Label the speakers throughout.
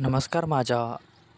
Speaker 1: नमस्कार माझ्या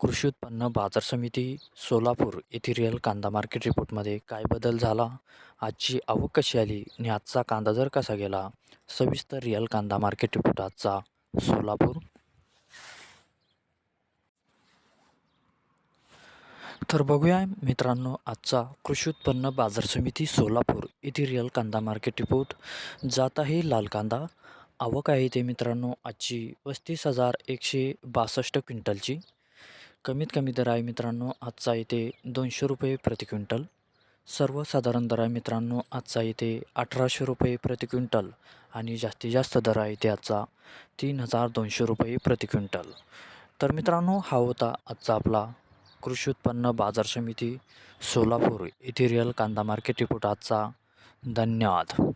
Speaker 1: कृषी उत्पन्न बाजार समिती सोलापूर येथे रिअल कांदा मार्केट रिपोर्टमध्ये काय बदल झाला? आजची आवक कशी आली आणि आजचा कांदा दर कसा गेला? सविस्तर रिअल कांदा मार्केट रिपोर्ट आजचा सोलापूर. तर बघूया मित्रांनो आजचा कृषी उत्पन्न बाजार समिती सोलापूर येथे रिअल कांदा मार्केट रिपोर्ट. जात आहे लाल कांदा. आवक आहे ते मित्रांनो आजची पस्तीस हजार एकशे बासष्ट क्विंटलची. कमीत कमी दर आहे मित्रांनो आजचा येते दोनशे रुपये प्रति क्विंटल. सर्वसाधारण दर आहे मित्रांनो आजचा येते अठराशे रुपये प्रति क्विंटल आणि जास्तीत जास्त दर आहे ते आजचा तीन हजार दोनशे रुपये प्रति क्विंटल. तर मित्रांनो हा होता आजचा आपला कृषी उत्पन्न बाजार समिती सोलापूर येथे रिअल कांदा मार्केट रिपोर्ट आजचा. धन्यवाद.